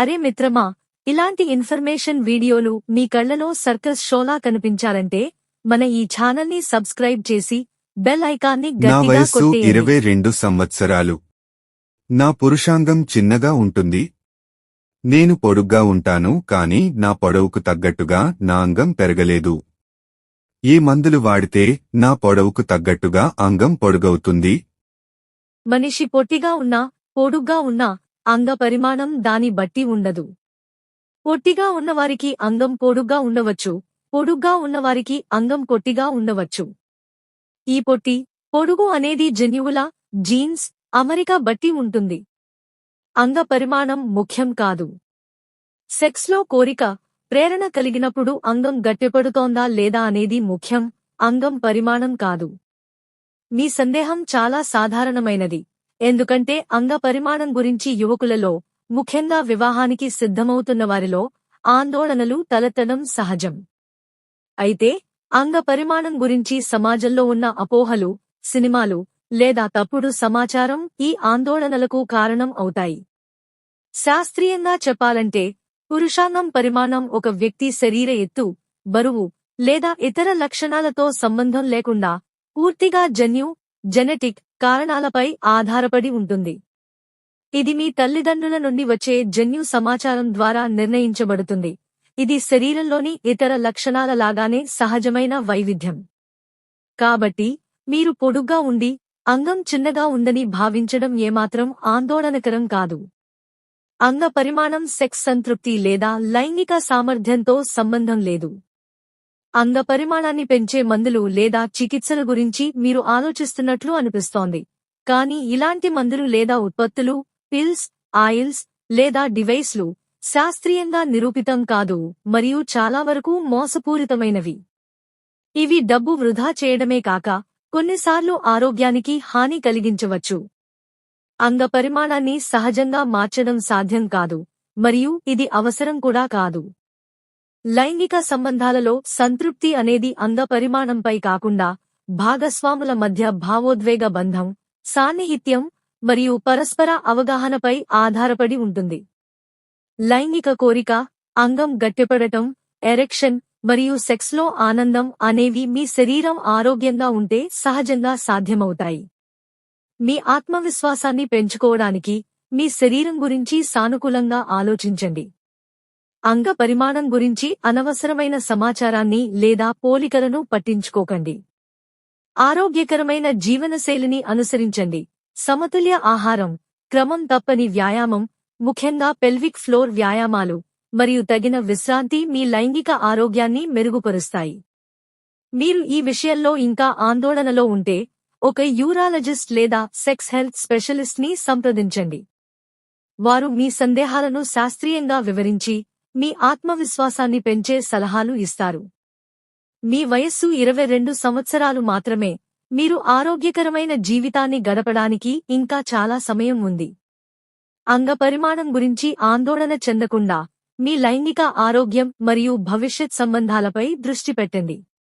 అరే మిత్రమా ఇలాంటి ఇన్ఫర్మేషన్ వీడియోలు మీ కళ్ళలో సర్కస్ షోలా కనిపించాలంటే మన ఈ ఛానల్ని సబ్స్క్రైబ్ చేసి బెల్ ఐకాన్ని నా వయస్సు ఇరవై రెండు సంవత్సరాలు. నా పురుషాంగం చిన్నగా ఉంటుంది. నేను పొడుగ్గా ఉంటాను కాని నా పొడవుకు తగ్గట్టుగా నా అంగం పెరగలేదు. ఏ మందులు వాడితే నా పొడవుకు తగ్గట్టుగా అంగం పొడుగవుతుంది? మనిషి పొట్టిగా ఉన్నా పొడుగ్గా ఉన్నా అంగ పరిమాణం దాని బట్టి ఉండదు. పొట్టిగా ఉన్నవారికి అంగం పొడుగ్గా ఉండవచ్చు. పొడుగ్గా ఉన్నవారికి అంగం కొట్టిగా ఉండవచ్చు. ఈ పొట్టి పొడుగు అనేది జన్యువుల జీన్స్ అమరిక బట్టి ఉంటుంది. అంగ పరిమాణం ముఖ్యం కాదు. సెక్స్లో కోరిక ప్రేరణ కలిగినప్పుడు అంగం గట్టిపడుతోందా లేదా అనేది ముఖ్యం అంగం పరిమాణం కాదు. మీ సందేహం చాలా సాధారణమైనది. ఎందుకంటే అంగ పరిమాణం గురించి యువకులలో ముఖ్యంగా వివాహానికి సిద్ధమవుతున్న వారిలో ఆందోళనలు తలెత్తడం సహజం. అయితే అంగ పరిమాణం గురించి సమాజంలో ఉన్న అపోహలు సినిమాలు లేదా తప్పుడు సమాచారం ఈ ఆందోళనలకు కారణం అవుతాయి. శాస్త్రీయంగా చెప్పాలంటే పురుషాంగం పరిమాణం ఒక వ్యక్తి శరీర ఎత్తు బరువు లేదా ఇతర లక్షణాలతో సంబంధం లేకుండా పూర్తిగా జన్యు జెనెటిక్ కారణాలపై ఆధారపడి ఉంటుంది. ఇది మీ తల్లిదండ్రుల నుండి వచ్చే జన్యు సమాచారం ద్వారా నిర్ణయించబడుతుంది. ఇది శరీరంలోని ఇతర లక్షణాల లాగానే సహజమైన వైవిధ్యం. కాబట్టి మీరు పొడుగ్గా ఉండి అంగం చిన్నగా ఉందని భావించడం ఏమాత్రం ఆందోళనకరం కాదు. అంగ పరిమాణం సెక్స్ సంతృప్తి లేదా లైంగిక సామర్థ్యంతో సంబంధం లేదు. అంగ పరిమాణాన్ని పెంచే మందులు లేదా చికిత్సల గురించి మీరు ఆలోచిస్తున్నట్లు అనిపిస్తోంది. కానీ ఇలాంటి మందులు లేదా ఉత్పత్తులు పిల్స్ ఆయిల్స్ లేదా డివైస్లు శాస్త్రీయంగా నిరూపితం కాదు మరియు చాలా వరకు మోసపూరితమైనవి. ఇవి డబ్బు వృధా చేయడమే కాక కొన్నిసార్లు ఆరోగ్యానికి హాని కలిగించవచ్చు. అంగ పరిమాణాన్ని సహజంగా మార్చడం సాధ్యం కాదు మరియు ఇది అవసరం కూడా కాదు. లైంగిక సంబంధాలలో సంతృప్తి అనేది అంగ పరిమాణంపై కాకుండా భాగస్వాముల మధ్య భావోద్వేగ బంధం సాన్నిహిత్యం మరియు పరస్పర అవగాహనపై ఆధారపడి ఉంటుంది. లైంగిక కోరిక అంగం గట్టిపడటం ఎరెక్షన్ మరియు సెక్స్లో ఆనందం అనేవి మీ శరీరం ఆరోగ్యంగా ఉంటే సహజంగా సాధ్యమవుతాయి. మీ ఆత్మవిశ్వాసాన్ని పెంచుకోవడానికి మీ శరీరం గురించి సానుకూలంగా ఆలోచించండి. అంగ పరిమాణం గురించి అనవసరమైన సమాచారాన్ని లేదా పోలికలను పట్టించుకోకండి. ఆరోగ్యకరమైన జీవనశైలిని అనుసరించండి. సమతుల్య ఆహారం క్రమం తప్పని వ్యాయామం ముఖ్యంగా పెల్విక్ ఫ్లోర్ వ్యాయామాలు మరియు తగిన విశ్రాంతి మీ లైంగిక ఆరోగ్యాన్ని మెరుగుపరుస్తాయి. మీరు ఈ విషయంలో ఇంకా ఆందోళనలో ఉంటే ఒక యూరాలజిస్ట్ లేదా సెక్స్ హెల్త్ స్పెషలిస్ట్ని సంప్రదించండి. వారు మీ సందేహాలను శాస్త్రీయంగా వివరించి మీ ఆత్మవిశ్వాసాన్ని పెంచే సలహాలు ఇస్తారు. మీ వయస్సు ఇరవై రెండు సంవత్సరాలు మాత్రమే. మీరు ఆరోగ్యకరమైన జీవితాన్ని గడపడానికి ఇంకా చాలా సమయం ఉంది. అంగ పరిమాణం గురించి ఆందోళన చెందకుండా మీ లైంగిక ఆరోగ్యం మరియు భవిష్యత్ సంబంధాలపై దృష్టి పెట్టండి.